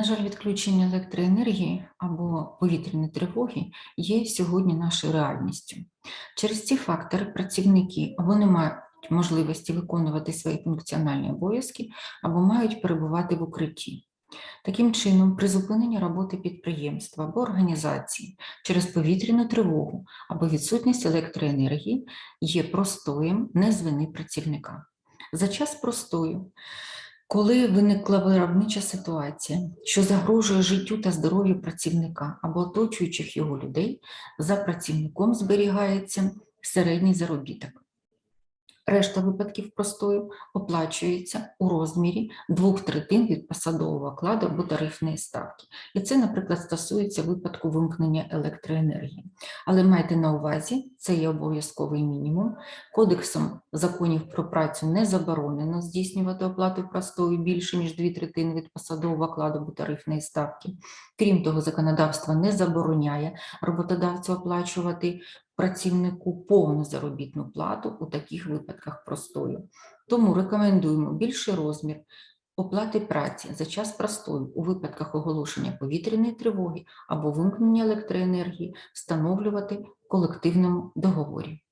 На жаль, відключення електроенергії або повітряні тривоги є сьогодні нашою реальністю. Через ці фактори працівники або не мають можливості виконувати свої функціональні обов'язки, або мають перебувати в укритті. Таким чином, призупинення роботи підприємства або організації через повітряну тривогу або відсутність електроенергії є простоєм не з вини працівника. За час простою коли виникла виробнича ситуація, що загрожує життю та здоров'ю працівника або оточуючих його людей, за працівником зберігається середній заробіток. Решта випадків простою оплачується у розмірі двох третин від посадового окладу або тарифної ставки. І це, наприклад, стосується випадку вимкнення електроенергії. Але майте на увазі, це є обов'язковий мінімум. Кодексом законів про працю не заборонено здійснювати оплату простою більше, ніж дві третини від посадового окладу або тарифної ставки. Крім того, законодавство не забороняє роботодавцю оплачувати працівнику повну заробітну плату у таких випадках простою. Тому рекомендуємо більший розмір оплати праці за час простою у випадках оголошення повітряної тривоги або вимкнення електроенергії встановлювати в колективному договорі.